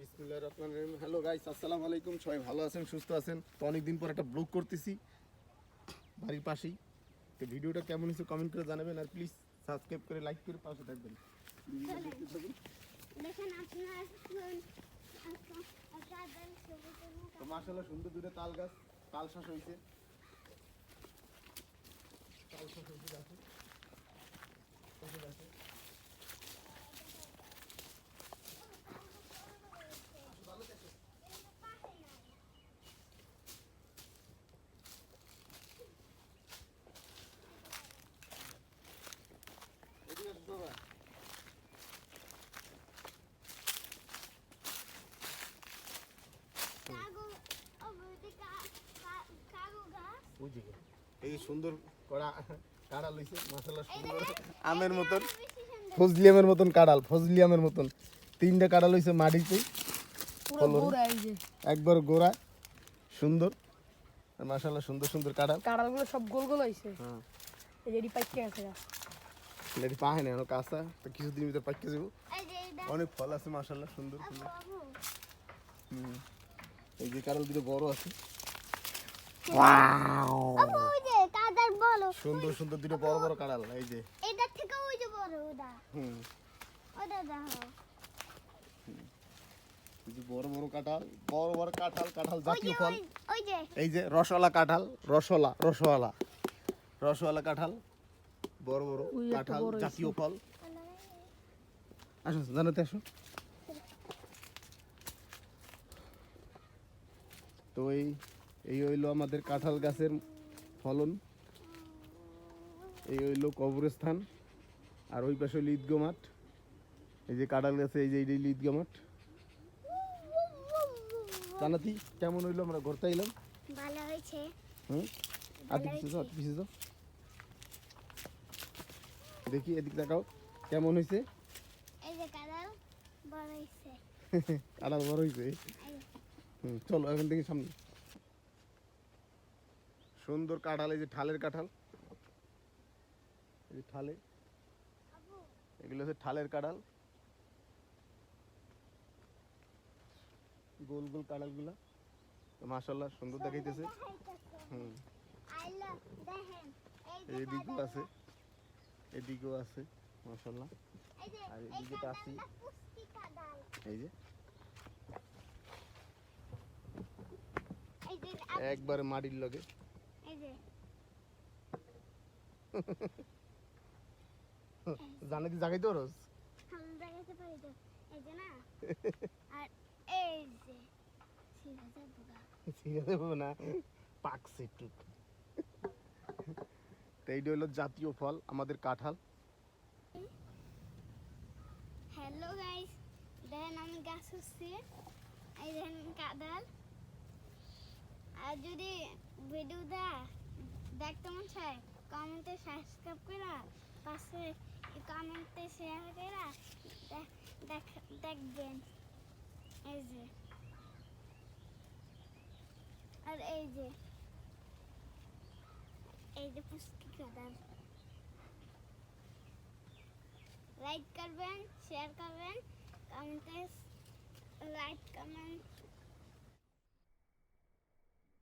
বিসমিল্লাহির রহমানির রহিম। Hello guys আসসালামু আলাইকুম। সবাই ভালো আছেন সুস্থ আছেন? তো অনেকদিন পর একটা ব্লগ করতেছি বাড়ির পাশেই। তো ভিডিওটা কেমন হয়েছে কমেন্ট করে জানাবেন আর প্লিজ সাবস্ক্রাইব করে লাইক করে পাশে থাকবেন। দেখেন আপনার তো মাশাআল্লাহ সুন্দর দূরে তাল গাছ তাল শ্বাস হয়েছে। তাল শ্বাস হয়েছে গাছে। গাছে। বুঝি এই যে সুন্দর কড়া হইছে মাশাআল্লাহ সুন্দর। আমের মতন। সুন্দর ফজলিয়ামের মতন কাড়াল ফজলিয়ামের মতন। তিনটা কাড়াল হইছে মাটিতে একবার গোড়া সুন্দর। আর মাশাআল্লাহ সুন্দর সুন্দর কাড়াল। কাঁড়ালগুলো সব গোল গোল হয়েছে হ্যাঁ। এই পাইকে আছে গা। পাহে না কাঁচা। তো কিছুদিন ভিতরে পাইকে যাব। অনেক ফল আছে মাশাআল্লাহ সুন্দর সুন্দর। হুম। এই যে কাড়াল দুটো বড় আছে বাবু ওই যে কাদার বলো সুন্দর সুন্দর দুটো বড় বড় কাড়াল এই যে। এটা থেকে ওই যে বড় ওটা। হুম। ওটা দেখো। যে বড় বড় কাঁঠাল বড় বড় কাঁঠাল কাঁঠাল জাতীয় ফল। ওই- ওই যে। এই যে রসওয়ালা কাঁঠাল রসওয়ালা রসওয়ালা। রসওয়ালা কাঁঠাল বড় বড় কাঁঠাল জাতীয় ফল। আসো জানাতে আসো। তো এই এই হইল আমাদের কাঁঠাল গাছের ফলন। এই হইল কবরস্থান। আর ওই পাশে হইল ঈদগো মাঠ। এই যে কাঁঠাল গাছে এই যে এই ঈদগো মাঠ। জানাতি কেমন হইল আমরা ঘুরতে এলাম ভালো হয়েছে। হুম? আর পিছিয়ে যাও পিছিয়ে যাও। দেখি এদিক দেখাও কেমন হয়েছে এই যে কাদাল বড় হয়েছে কালার বড় হয়েছে হুম চলো এখন দেখি সামনে। সুন্দর কাঁঠাল, এই যে ঠালের কাঁঠাল। এই যে ঠালে। এগুলো হচ্ছে ঠালের কাঁঠাল। গোল গোল কাঁঠালগুলা। মাশাল্লাহ সুন্দর দেখাইতেছে। হুম। এদিকেও আছে। এদিকেও আছে মাশাল্লাহ আর এদিকে তো আছি। এই যে। একবারে মাটির লগে। জানে জাগাইতে পারোস? আমি দেখাতে পারি তো। এই যে না? আর এই যে না পাকছে একটু তো এইটা হলো জাতীয় ফল আমাদের কাঁঠাল। হ্যালো গাইস দেখেন আমি গাছ হচ্ছি। এই দেখেন কাদাল আর যদি ভিডিওটা দেখতে মন চায়, কমেন্টে সাবস্ক্রাইব করে পাশে কমেন্টে শেয়ার করে দেখবেন। এই যে। আর এই যে। এই যে পুষ্টি কাদাল লাইক করবেন শেয়ার করবেন, কমেন্টে লাইক কমেন্ট